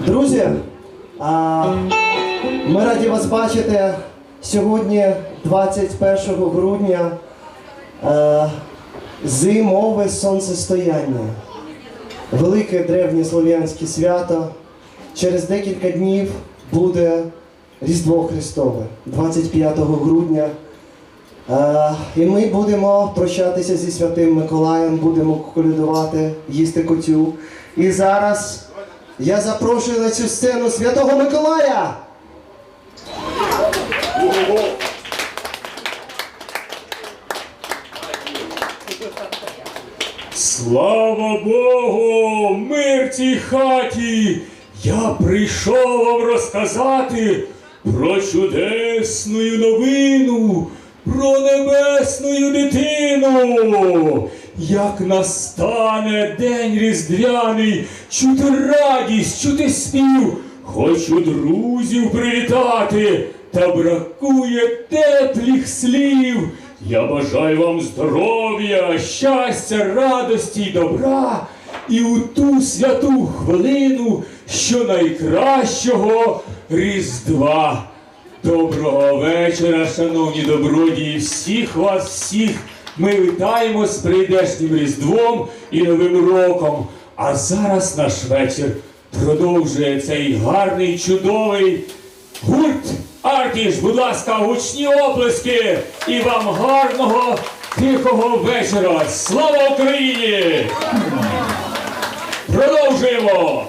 Друзі, ми раді вас бачити сьогодні, 21 грудня, е, зимове сонцестояння. Велике древнє слов'янське свято. Через декілька днів буде Різдво Христове, 25 грудня. Е, і ми будемо прощатися зі святим Миколаєм, будемо колядувати, їсти котю. І зараз я запрошую на цю сцену Святого Миколая! Слава Богу, мир цій хаті! Я прийшов вам розказати про чудесну новину, про небесну дитину. Як настане день різдвяний, чути радість, чути спів, хочу друзів привітати, та бракує теплих слів. Я бажаю вам здоров'я, щастя, радості й добра. І у ту святу хвилину, що найкращого Різдва. Доброго вечора, шановні добродії, всіх вас, всіх ми вітаємо з прийдешнім Різдвом і Новим роком. А зараз наш вечір продовжує цей гарний, чудовий гурт Артіш, будь ласка, гучні оплески і вам гарного тихого вечора. Слава Україні! Продовжуємо!